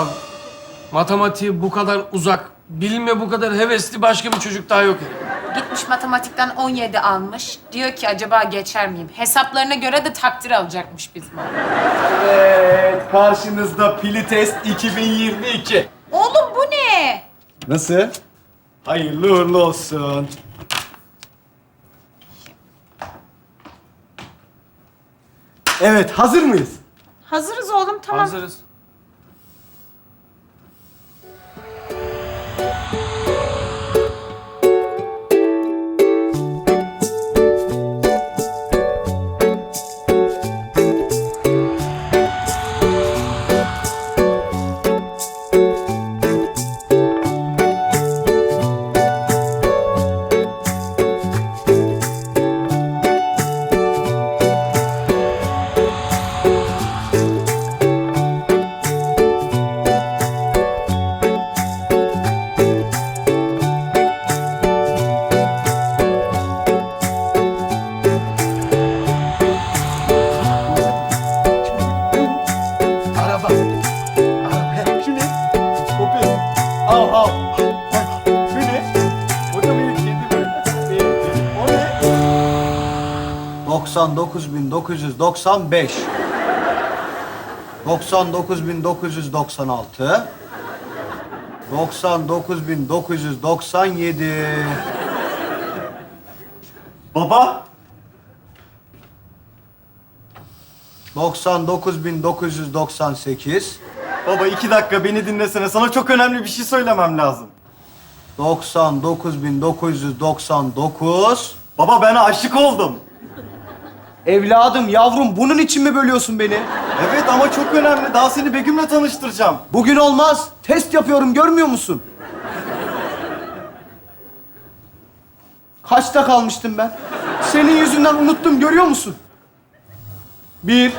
Ya matematiği bu kadar uzak, bilime bu kadar hevesli başka bir çocuk daha yok. Gitmiş matematikten 17 almış. Diyor ki acaba geçer miyim? Hesaplarına göre de takdir alacakmış bizden. Evet, karşınızda Pili Test 2022. Oğlum bu ne? Nasıl? Hayırlı uğurlu olsun. Evet, hazır mıyız? Hazırız oğlum tamam. Hazırız. Al al. Şu ne? O da benim kendi böyle. Benim kedim. O ne? 99.995 99.996 99.997 Baba. 99.998 Baba iki dakika beni dinlesene. Sana çok önemli bir şey söylemem lazım. 99.999 Baba ben aşık oldum. Evladım, yavrum bunun için mi bölüyorsun beni? Evet ama çok önemli. Daha seni Begüm'le tanıştıracağım. Bugün olmaz. Test yapıyorum görmüyor musun? Kaçta kalmıştım ben? Senin yüzünden unuttum görüyor musun? Bir,